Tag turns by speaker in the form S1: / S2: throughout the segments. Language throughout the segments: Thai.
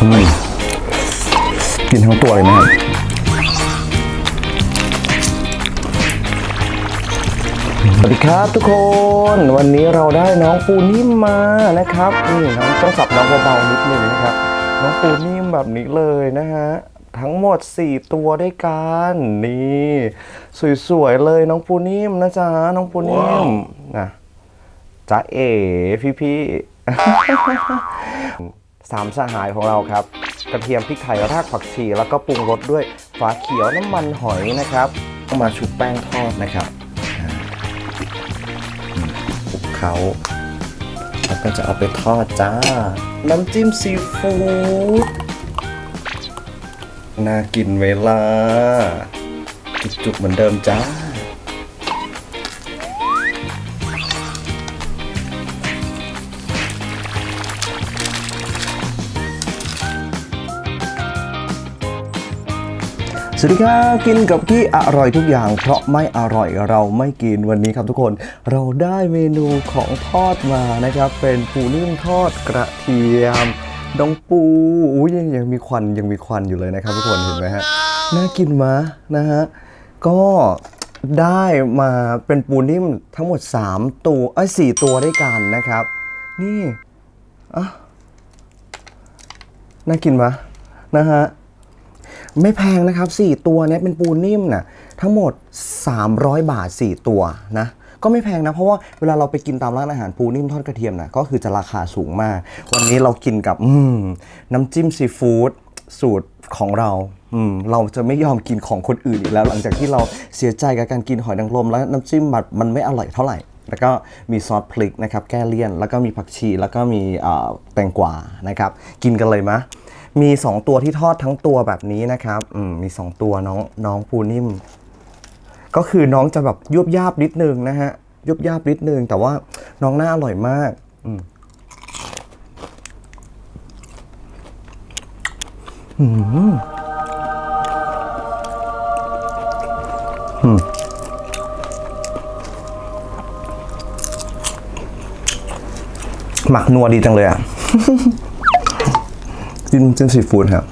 S1: อืมกินทั้งตัวเลยไหมครับสวัสดีครับทุกคนวันนี้เราได้น้องปูนิ่มมานะครับนี่น้องต้องสับน้องเบาๆนิดนึงนะครับ น้องปูนิ่มแบบนี้เลยนะฮะทั้งหมด 4 ตัวด้วยกันนี่สวยๆเลยน้องปูนิ่มนะจ๊ะน้องปูนิ่มนะจ๊ะเอ๋พี่ๆ สามสหายของเราครับ กระเทียมพริกไทยรากผักชี แล้วก็ปรุงรสด้วยฝาเขียวน้ำมันหอยนะครับต้องมาชุบแป้งทอดนะครับคลุกเขาแล้วก็จะเอาไปทอดจ้า น้ำจิ้มซีฟู้ดน่ากินเวลา จุกๆเหมือนเดิมจ้า สวัสดีครับกินกับกี้อร่อยทุกอย่าง เพราะไม่อร่อยเราไม่กินวันนี้ครับทุกคนเราได้เมนูของทอดมานะครับ เป็นปูนึ่งทอดกระเทียมดองปูอุ้ยยังยังมีควันยังมีควันอยู่เลยนะครับทุกคนเห็นไหมฮะน่ากินมะนะฮะก็ได้มาเป็นปูนิ่มทั้งหมด 3 ตัวเอ้ย4ตัวด้วยกันนะครับ นี่อะน่ากินมะนะฮะ ไม่แพงนะครับ 4 ตัวเนี้ยเป็นปูนิ่มนะทั้งหมด 300 บาท 4 ตัวนะก็ไม่แพงนะ เพราะว่าเวลาเราไปกินตามร้านอาหารปูนิ่มทอดกระเทียมนะก็คือจะราคาสูงมาก วันนี้เรากินกับน้ำจิ้มซีฟู้ดสูตรของเราเราจะไม่ยอมกินของคนอื่นอีกแล้ว หลังจากที่เราเสียใจกับการกินหอยนางรมแล้วน้ำจิ้มแบบมันไม่อร่อยเท่าไหร่ แล้วก็มีซอสพริกนะครับ แก้เลี่ยน แล้วก็มีผักชี แล้วก็มีแตงกวานะครับ กินกันเลยมะ มี 2 ตัวที่ทอดทั้งตัวแบบนี้นะครับอืมมี 2 ตัวน้องน้องปูนิ่ม ก็คือน้องจะแบบยุบยาบนิดนึงนะฮะยุบยาบนิดนึงแต่ว่าน้องน่าอร่อยมากอืมอืมอืมหมักนัวดีจังเลยอะ จิ้มจิ้มซีฟู้ดครับ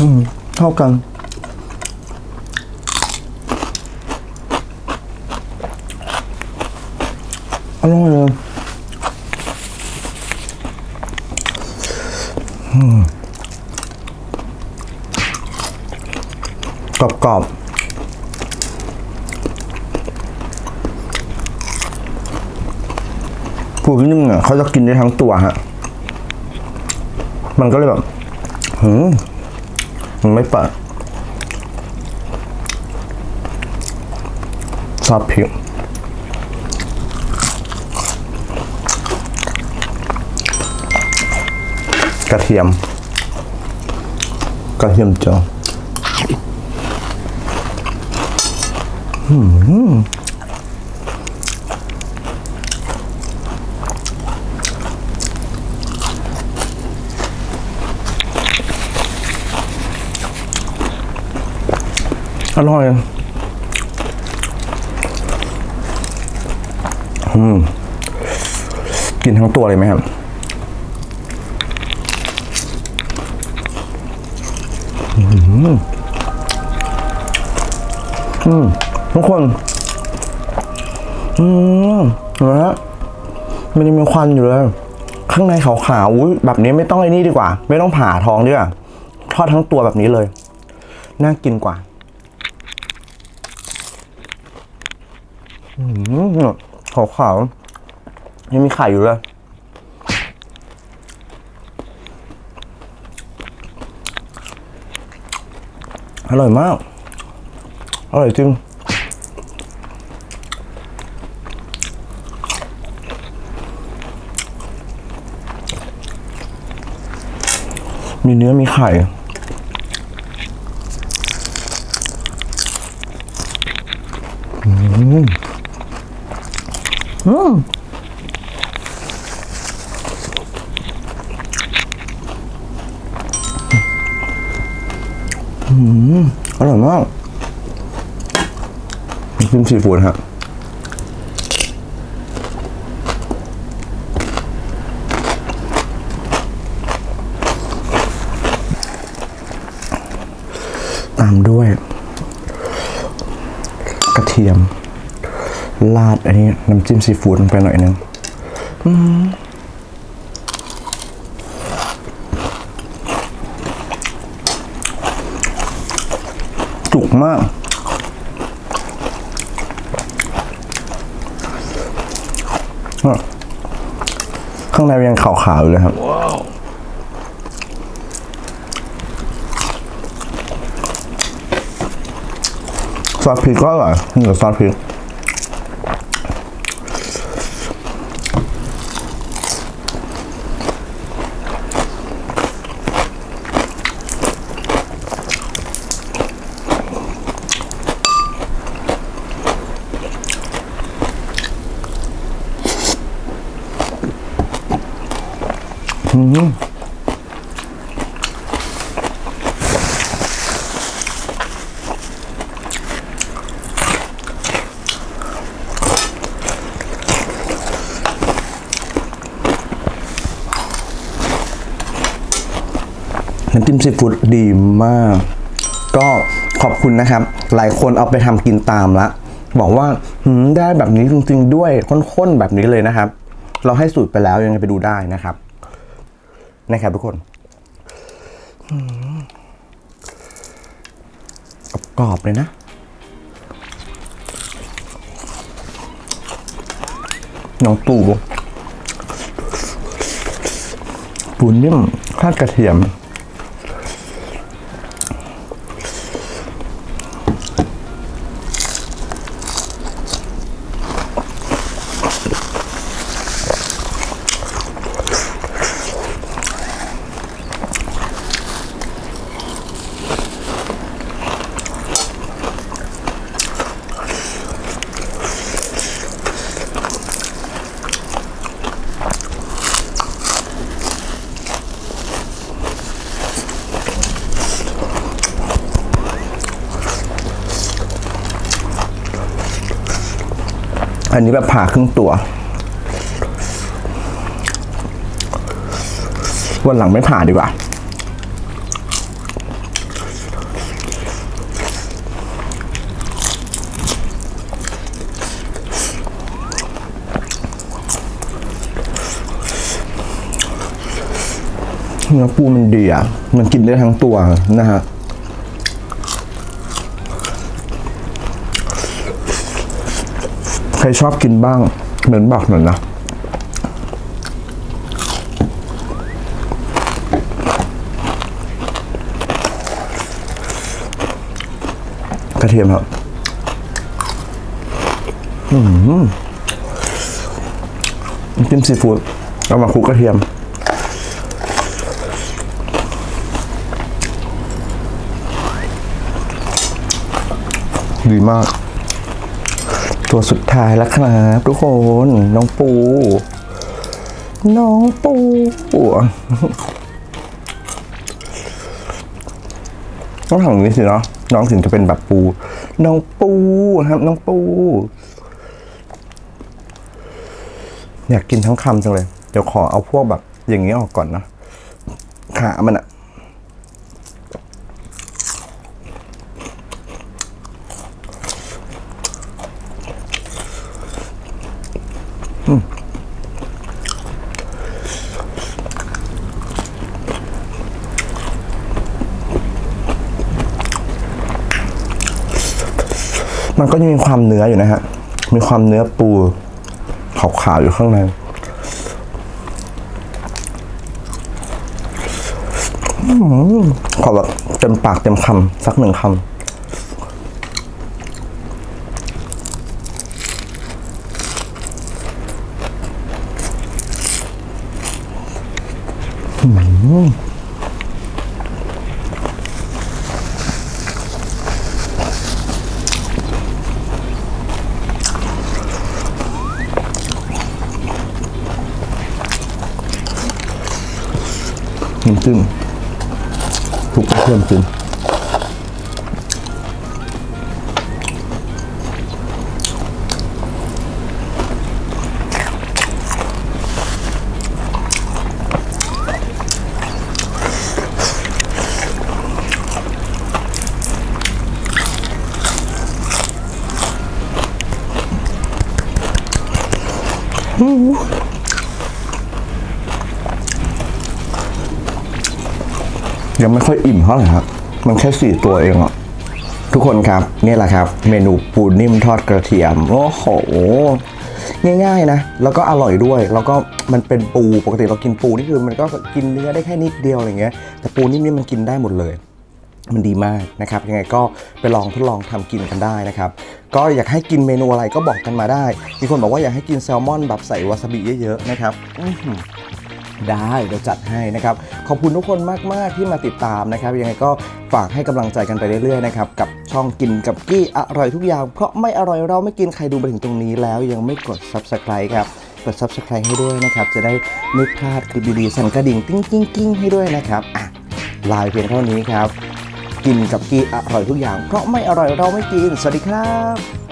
S1: อืมเท่ากันอร่อยเลยอืมกรอบกรอบๆปูนิ่มเนี่ยเขาจะกินได้ทั้งตัวฮะ มันก็เลยแบบหืมมันไม่ปิดซอสพริกกระเทียม กระเทียมเจียวหืม อร่อย อืม กินทั้งตัวเลยไหมครับอืมทุกคน อืมนะฮะมันยังมีควันอยู่เลย ข้างในขาวๆอุ๊ยแบบนี้ไม่ต้องไอ้นี่ดีกว่า ไม่ต้องผ่าท้องดีกว่าทอดทั้งตัวแบบนี้เลย น่ากินกว่า อืมขาวๆยังมีไข่อยู่เลยอร่อยมาก อร่อยจริงมีเนื้อมีไข่อืม อืมอร่อยมากกินซีฟู้ดครับตามด้วย ราดอันนี้น้ำจิ้มซีฟู้ดลงไปหน่อยนึงอืมจุกมากอะข้างในยังขาวๆอยู่เลยครับซอสพริกก็อร่อยนี่กับซอสพริก น้ำจิ้มซีฟู้ดดีมาก ก็ขอบคุณนะครับ หลายคนเอาไปทำกินตามละ บอกว่าได้แบบนี้จริงๆด้วยข้นๆแบบนี้เลยนะครับ เราให้สูตรไปแล้วยังไงไปดูได้นะครับ นะครับทุกคนกรอบเลยนะน้องปูปูนิ่มทอดกระเทียม อันนี้แบบผ่าครึ่งตัว วันหลังไม่ผ่าดีกว่า เนื้อปูมันดีอะ มันกินได้ทั้งตัวนะฮะ ใครชอบกินบ้างเหมือนบอกหน่อยนะกระเทียมครับอืมจิ้มซีฟู้ดเอามาคลุกกระเทียม ดีมาก ตัวสุดท้ายแล้วครับทุกคน น้องปู น้องปูต้องทำอย่างนี้สิเนาะน้องถึงจะเป็นแบบปู น้องปูครับ น้องปู อยากกินทั้งคำจังเลย เดี๋ยวขอเอาพวกแบบอย่างนี้ออกก่อนนะขามันอะ มันก็ยังมีความเนื้ออยู่นะฮะ มีความเนื้อปูขาวๆอยู่ข้างในอืมขอแบบเต็มปากเต็มคำสักหนึ่งคำอืม จิ้มคลุกเพิ่มขึ้น嗯。 ยังไม่ค่อยอิ่มเท่าไหร่ครับ มันแค่สี่ตัวเองอะทุกคนครับนี่แหละครับ เมนูปูนิ่มทอดกระเทียมโอ้โหง่ายๆนะ แล้วก็อร่อยด้วย แล้วก็มันเป็นปูปกติเรากินปูนี่คือมันก็กินเนื้อได้แค่นิดเดียวอะไรเงี้ยแต่ปูนิ่มนี่มันกินได้หมดเลยมันดีมากนะครับยังไงก็ไปลองทดลองทำกินกันได้นะครับ ก็อยากให้กินเมนูอะไรก็บอกกันมาได้ มีคนบอกว่าอยากให้กินแซลมอนแบบใส่วาซาบิเยอะๆนะครับ ได้เดี๋ยวจัดให้นะครับ ขอบคุณทุกคนมาก ๆ ที่มาติดตามนะครับ ยังไงก็ฝากให้กำลังใจกันไปเรื่อยๆนะครับกับช่องกินกับกี้อร่อยทุกอย่าง เพราะไม่อร่อยเราไม่กินใครดูไปถึงตรงนี้แล้วยังไม่กด subscribe ครับกด subscribe ให้ด้วยนะครับ จะได้ไม่พลาดคลิปดีๆสั่นกระดิ่งติ้งกิ้งกิ้งให้ด้วยนะครับอะลายเพียงเท่านี้ครับ กินกับกี้อร่อยทุกอย่าง เพราะไม่อร่อยเราไม่กิน สวัสดีครับ